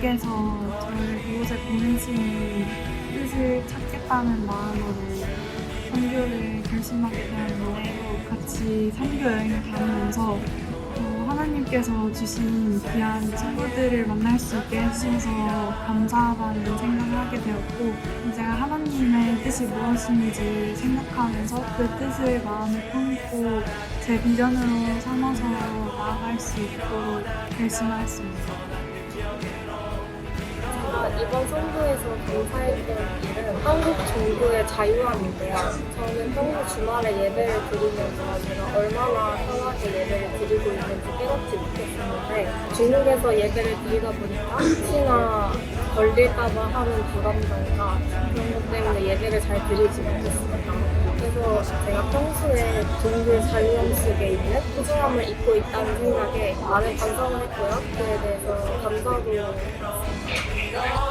주께서 저를 이곳에 보내시는 뜻을 찾겠다는 마음으로 선교를 결심하게 되었는데 같이 선교 여행을 다니면서 하나님께서 주신 귀한 친구들을 만날 수 있게 해주셔서 감사하다는 생각을 하게 되었고 이제 하나님의 뜻이 무엇인지 생각하면서 그 뜻을 마음에 품고 제 비전으로 삼아서 나아갈 수 있도록 결심하였습니다. 이번 선교에서 감사했던 일은 한국 종교의 자유함인데요. 저는 평소 주말에 예배를 드리면서 제가 얼마나 편하게 예배를 드리고 있는지 깨닫지 못했었는데 중국에서 예배를 드리다 보니까 혹시나 걸릴까봐 하는 부담감과 그런 것 때문에 예배를 잘 드리지 못했습니다. 그래서 제가 평소에 종교의 자유함 속에 있는 소중함을 잊고 있다는 생각에 많은 반성을 했고요. 그에 대해서 감사도 했습니다.